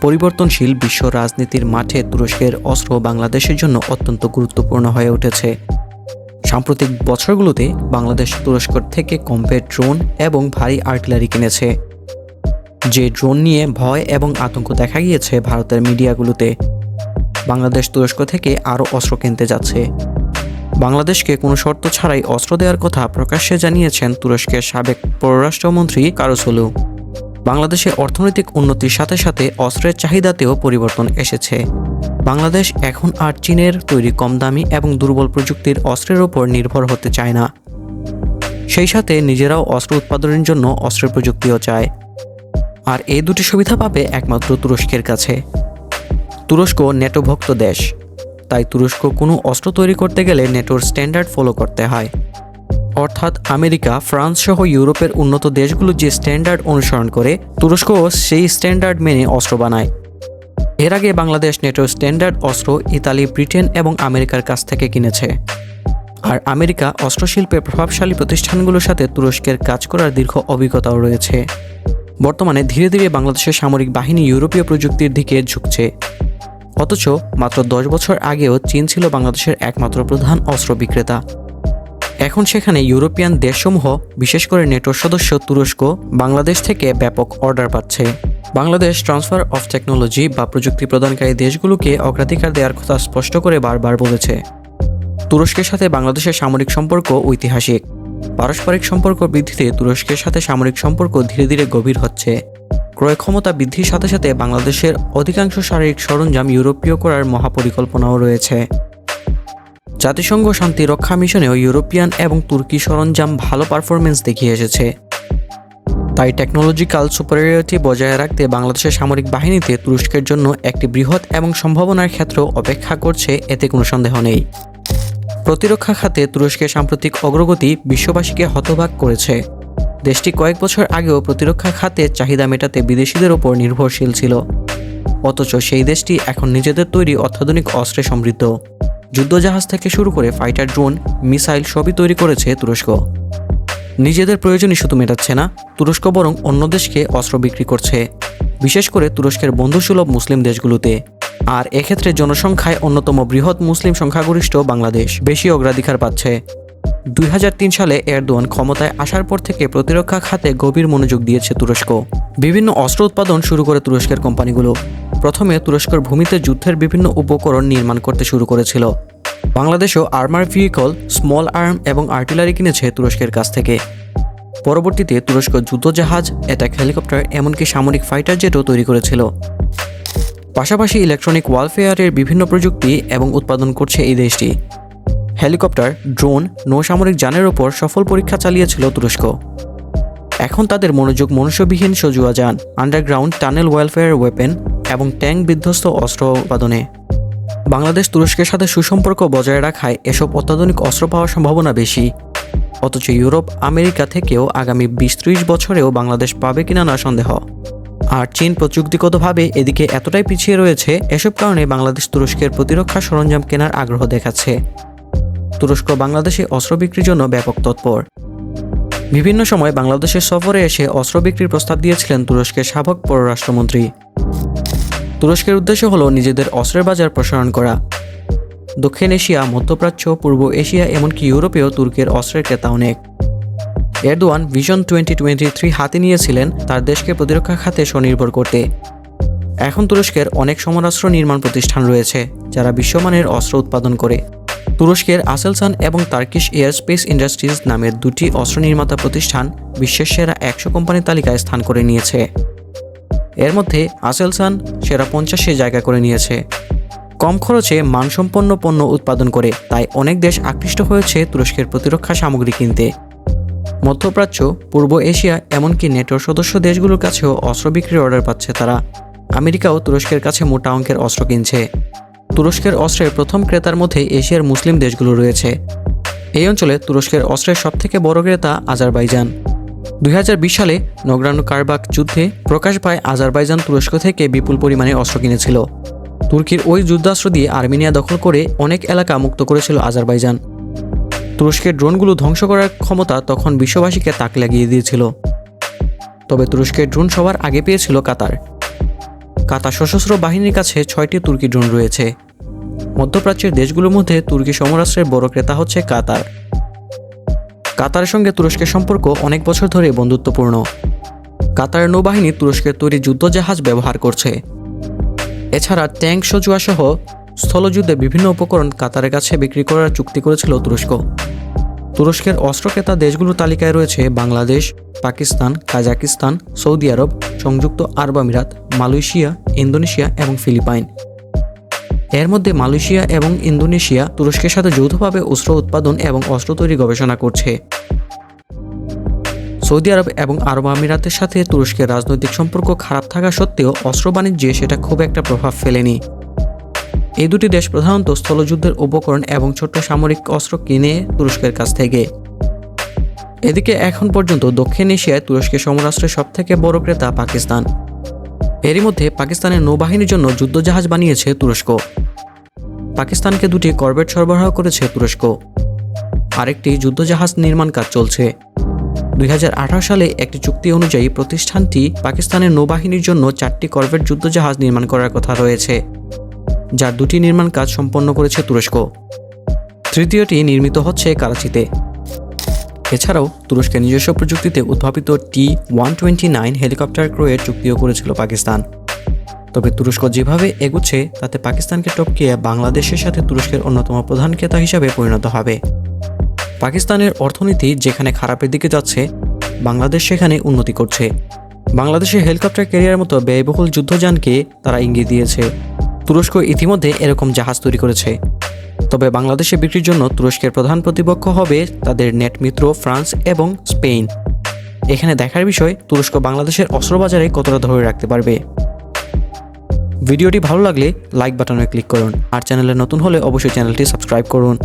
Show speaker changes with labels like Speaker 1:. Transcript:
Speaker 1: পরিবর্তনশীল বিশ্ব রাজনীতির মাঠে তুরস্কের অস্ত্র বাংলাদেশের জন্য অত্যন্ত গুরুত্বপূর্ণ হয়ে উঠেছে। সাম্প্রতিক বছরগুলোতে বাংলাদেশ তুরস্কর থেকে কম্পেট ড্রোন এবং ভারী আর্টিলারি কিনেছে। যে ড্রোন নিয়ে ভয় এবং আতঙ্ক দেখা গিয়েছে ভারতের মিডিয়াগুলোতে, বাংলাদেশ তুরস্ক থেকে আরও অস্ত্র কিনতে যাচ্ছে। বাংলাদেশকে কোনো শর্ত ছাড়াই অস্ত্র দেওয়ার কথা প্রকাশ্যে জানিয়েছেন তুরস্কের সাবেক পররাষ্ট্রমন্ত্রী কারোসলু। বাংলাদেশের অর্থনৈতিক উন্নতির সাথে সাথে অস্ত্রের চাহিদাতেও পরিবর্তন এসেছে। বাংলাদেশ এখন আর চীনের তৈরি কম দামি এবং দুর্বল প্রযুক্তির অস্ত্রের ওপর নির্ভর হতে চায় না। সেই সাথে নিজেরাও অস্ত্র উৎপাদনের জন্য অস্ত্রের প্রযুক্তিও চায়। আর এই দুটি সুবিধা পাবে একমাত্র তুরস্কের কাছে। তুরস্ক নেটোভক্ত দেশ। তাই তুরস্ক কোনো অস্ত্র তৈরি করতে গেলে নেটোর স্ট্যান্ডার্ড ফলো করতে হয়। অর্থাৎ আমেরিকা, ফ্রান্স সহ ইউরোপের উন্নত দেশগুলো যে স্ট্যান্ডার্ড অনুসরণ করে, তুরস্কও সেই স্ট্যান্ডার্ড মেনে অস্ত্র বানায়। এর আগে বাংলাদেশ নেটো স্ট্যান্ডার্ড অস্ত্র ইতালি, ব্রিটেন এবং আমেরিকার কাছ থেকে কিনেছে। আর আমেরিকা অস্ত্রশিল্পের প্রভাবশালী প্রতিষ্ঠানগুলোর সাথে তুরস্কের কাজ করার দীর্ঘ অভিজ্ঞতাও রয়েছে। বর্তমানে ধীরে ধীরে বাংলাদেশের সামরিক বাহিনী ইউরোপীয় প্রযুক্তির দিকে ঝুঁকছে। অথচ মাত্র দশ বছর আগেও চীন ছিল বাংলাদেশের একমাত্র প্রধান অস্ত্র বিক্রেতা। এখন সেখানে ইউরোপিয়ান দেশসমূহ, বিশেষ করে নেটোর সদস্য তুরস্ক, বাংলাদেশ থেকে ব্যাপক অর্ডার পাচ্ছে। বাংলাদেশ ট্রান্সফার অফ টেকনোলজি বা প্রযুক্তি প্রদানকারী দেশগুলোকে অগ্রাধিকার দেওয়ার কথা স্পষ্ট করে বারবার বলেছে। তুরস্কের সাথে বাংলাদেশের সামরিক সম্পর্ক ঐতিহাসিক। পারস্পরিক সম্পর্ক বৃদ্ধিতে তুরস্কের সাথে সামরিক সম্পর্ক ধীরে ধীরে গভীর হচ্ছে। ক্রয় ক্ষমতা বৃদ্ধির সাথে সাথে বাংলাদেশের অধিকাংশ শারীরিক সরঞ্জাম ইউরোপীয় করার মহাপরিকল্পনাও রয়েছে। জাতিসংঘ শান্তি রক্ষা মিশনেও ইউরোপিয়ান এবং তুর্কি সরঞ্জাম ভালো পারফরমেন্স দেখিয়ে এসেছে। তাই টেকনোলজিক্যাল সুপারিয়রিটি বজায় রাখতে বাংলাদেশের সামরিক বাহিনীতে তুরস্কের জন্য একটি বৃহৎ এবং সম্ভাবনার ক্ষেত্র অপেক্ষা করছে, এতে কোনো সন্দেহ নেই। প্রতিরক্ষা খাতে তুরস্কের সাম্প্রতিক অগ্রগতি বিশ্ববাসীকে হতবাক করেছে। দেশটি কয়েক বছর আগেও প্রতিরক্ষা খাতে চাহিদা মেটাতে বিদেশিদের ওপর নির্ভরশীল ছিল। অথচ সেই দেশটি এখন নিজেদের তৈরি অত্যাধুনিক অস্ত্রে সমৃদ্ধ। যুদ্ধজাহাজ থেকে শুরু করে ফাইটার ড্রোন, মিসাইল সবই তৈরি করেছে তুরস্ক। নিজেদের প্রয়োজনই শুধু মেটাচ্ছে না, তুরস্ক বরং অন্য দেশকে অস্ত্র বিক্রি করছে, বিশেষ করে তুরস্কের বন্ধুসুলভ মুসলিম দেশগুলোতে। আর এক্ষেত্রে জনসংখ্যায় অন্যতম বৃহৎ মুসলিম সংখ্যাগরিষ্ঠ বাংলাদেশ, বেশি অগ্রাধিকার পাচ্ছে। দুই হাজার তিন সালে এরদোয়ান ক্ষমতায় আসার পর থেকে প্রতিরক্ষা খাতে গভীর মনোযোগ দিয়েছে তুরস্ক। বিভিন্ন অস্ত্র উৎপাদন শুরু করে তুরস্কের কোম্পানিগুলো। প্রথমে তুরস্কের ভূমিতে যুদ্ধের বিভিন্ন উপকরণ নির্মাণ করতে শুরু করেছিল। বাংলাদেশও আর্মার ভেহিকল, স্মল আর্ম এবং আর্টিলারি কিনেছে তুরস্কের কাছ থেকে। পরবর্তীতে তুরস্ক যুদ্ধজাহাজ, অ্যাটাক হেলিকপ্টার এমনকি সামরিক ফাইটার জেটও তৈরি করেছিল। পাশাপাশি ইলেকট্রনিক ওয়ালফেয়ারের বিভিন্ন প্রযুক্তি এবং উৎপাদন করছে এই দেশটি। হেলিকপ্টার, ড্রোন, নৌসামরিক যানের ওপর সফল পরীক্ষা চালিয়েছিল তুরস্ক। এখন তাদের মনোযোগ মনুষ্যবিহীন সজুয়া যান, আন্ডারগ্রাউন্ড টানেল ওয়েলফেয়ার ওয়েপেন এবং ট্যাঙ্ক বিধ্বস্ত অস্ত্র উৎপাদনে। বাংলাদেশ তুরস্কের সাথে সুসম্পর্ক বজায় রাখায় এসব অত্যাধুনিক অস্ত্র পাওয়ার সম্ভাবনা বেশি। অথচ ইউরোপ, আমেরিকা থেকেও আগামী বিশ ত্রিশ বছরেও বাংলাদেশ পাবে কিনা না সন্দেহ। আর চীন প্রযুক্তিগতভাবে এদিকে এতটাই পিছিয়ে রয়েছে, এসব কারণে বাংলাদেশ তুরস্কের প্রতিরক্ষা সরঞ্জাম কেনার আগ্রহ দেখাচ্ছে। তুরস্ক বাংলাদেশে অস্ত্র বিক্রির জন্য ব্যাপক তৎপর। বিভিন্ন সময় বাংলাদেশের সফরে এসে অস্ত্র বিক্রির প্রস্তাব দিয়েছিলেন তুরস্কের সাবেক পররাষ্ট্রমন্ত্রী। তুরস্কের উদ্দেশ্য হলো নিজেদের অস্ত্রের বাজার প্রসারণ করা। দক্ষিণ এশিয়া, মধ্যপ্রাচ্য, পূর্ব এশিয়া, এমনকি ইউরোপেও তুর্কের অস্ত্রের ক্রেতা অনেক। Erdogan vision twenty twenty three হাতে নিয়েছিলেন তার দেশকে প্রতিরক্ষা খাতে স্বনির্ভর করতে। এখন তুরস্কের অনেক সমরাস্ত্র নির্মাণ প্রতিষ্ঠান রয়েছে, যারা বিশ্বমানের অস্ত্র উৎপাদন করে। তুরস্কের আসেলসান এবং তার্কিশ এয়ারস্পেস ইন্ডাস্ট্রিজ নামের দুটি অস্ত্র নির্মাতা প্রতিষ্ঠান বিশ্বের সেরা একশো কোম্পানির তালিকায় স্থান করে নিয়েছে। এর মধ্যে আসেলসান সেরা পঞ্চাশে জায়গা করে নিয়েছে। কম খরচে মানসম্পন্ন পণ্য উৎপাদন করে তাই অনেক দেশ আকৃষ্ট হয়েছে তুরস্কের প্রতিরক্ষা সামগ্রী কিনতে। মধ্যপ্রাচ্য, পূর্ব এশিয়া এমনকি নেটোর সদস্য দেশগুলোর কাছেও অস্ত্র বিক্রির অর্ডার পাচ্ছে তারা। আমেরিকাও তুরস্কের কাছে মোটা অঙ্কের অস্ত্র কিনছে। তুরস্কের অস্ত্রের প্রথম ক্রেতার মধ্যে এশিয়ার মুসলিম দেশগুলো রয়েছে। এই অঞ্চলে তুরস্কের অস্ত্রের সবথেকে বড় ক্রেতা আজারবাইজান। দুই হাজার বিশ সালে নগরানো কারবাক যুদ্ধে প্রকাশ পায় আজারবাইজান তুরস্ক থেকে বিপুল পরিমাণে অস্ত্র কিনেছিল। তুর্কির ওই যুদ্ধাস্ত্র দিয়ে আর্মেনিয়া দখল করে অনেক এলাকা মুক্ত করেছিল আজারবাইজান। তুরস্কের ড্রোনগুলো ধ্বংস করার ক্ষমতা তখন বিশ্ববাসীকে তাক লাগিয়ে দিয়েছিল। তবে তুরস্কের ড্রোন সবার আগে পেয়েছিল কাতার। কাতার সশস্ত্র বাহিনীর কাছে ছয়টি তুর্কি ড্রোন রয়েছে। মধ্যপ্রাচ্যের দেশগুলোর মধ্যে তুর্কি সমরাষ্ট্রের বড় ক্রেতা হচ্ছে কাতার। কাতারের সঙ্গে তুরস্কের সম্পর্ক অনেক বছর ধরে বন্ধুত্বপূর্ণ। কাতারের নৌবাহিনী তুরস্কের তৈরি যুদ্ধজাহাজ ব্যবহার করছে। এছাড়া ট্যাঙ্ক সজুয়া সহ স্থলযুদ্ধে বিভিন্ন উপকরণ কাতারের কাছে বিক্রি করার চুক্তি করেছিল তুরস্ক। তুরস্কের অস্ত্র ক্রেতা দেশগুলোর তালিকায় রয়েছে বাংলাদেশ, পাকিস্তান, কাজাকিস্তান, সৌদি আরব, সংযুক্ত আরব আমিরাত, মালয়েশিয়া, ইন্দোনেশিয়া এবং ফিলিপাইন। এর মধ্যে মালয়েশিয়া এবং ইন্দোনেশিয়া তুরস্কের সাথে যৌথভাবে অস্ত্র উৎপাদন এবং অস্ত্র তৈরি গবেষণা করছে। সৌদি আরব এবং আরব আমিরাতের সাথে তুরস্কের রাজনৈতিক সম্পর্ক খারাপ থাকা সত্ত্বেও অস্ত্র বাণিজ্যে সেটা খুব একটা প্রভাব ফেলেনি। এই দুটি দেশ প্রধানত স্থলযুদ্ধের উপকরণ এবং ছোট্ট সামরিক অস্ত্র কিনে তুরস্কের কাছ থেকে। এদিকে এখন পর্যন্ত দক্ষিণ এশিয়ায় তুরস্কের সমরাষ্ট্রের সবথেকে বড় ক্রেতা পাকিস্তান। এরই মধ্যে পাকিস্তানের নৌবাহিনীর জন্য যুদ্ধজাহাজ বানিয়েছে তুরস্ক। পাকিস্তানকে দুটি করবেট সরবরাহ করেছে তুরস্ক। আরেকটি যুদ্ধজাহাজ নির্মাণ কাজ চলছে। দুই হাজার আঠারো সালে একটি চুক্তি অনুযায়ী প্রতিষ্ঠানটি পাকিস্তানের নৌবাহিনীর জন্য চারটি করবেট যুদ্ধজাহাজ নির্মাণ করার কথা রয়েছে। যার দুটি নির্মাণ কাজ সম্পন্ন করেছে তুরস্ক। তৃতীয়টি নির্মিত হচ্ছে করাচিতে। এছাড়াও তুরস্কের নিজস্ব প্রযুক্তিতে উদ্ভাবিত T one twenty nine helicopter ক্রয়ের চুক্তিও করেছিল পাকিস্তান। তবে তুরস্ক যেভাবে এগুচ্ছে, তাতে পাকিস্তানকে টপকিয়ে বাংলাদেশের সাথে তুরস্কের অন্যতম প্রধান ক্রেতা হিসাবে পরিণত হবে। পাকিস্তানের অর্থনীতি যেখানে খারাপের দিকে যাচ্ছে, বাংলাদেশ সেখানে উন্নতি করছে। বাংলাদেশের হেলিকপ্টার ক্যারিয়ার মতো ব্যয়বহুল যুদ্ধযানকে তারা ইঙ্গিত দিয়েছে। তুরস্ক ইতিমধ্যে এরকম জাহাজ তৈরি করেছে। তবে বাংলাদেশে বিক্রির জন্য তুরস্কের প্রধান প্রতিপক্ষ হবে তাদের নেট মিত্র ফ্রান্স এবং স্পেন। এখানে দেখার বিষয়, তুরস্ক বাংলাদেশের অস্ত্র বাজারে কতটা ধরে রাখতে পারবে। ভিডিওটি ভালো লাগলে লাইক বাটনে ক্লিক করুন, আর চ্যানেলে নতুন হলে অবশ্যই চ্যানেলটি সাবস্ক্রাইব করুন।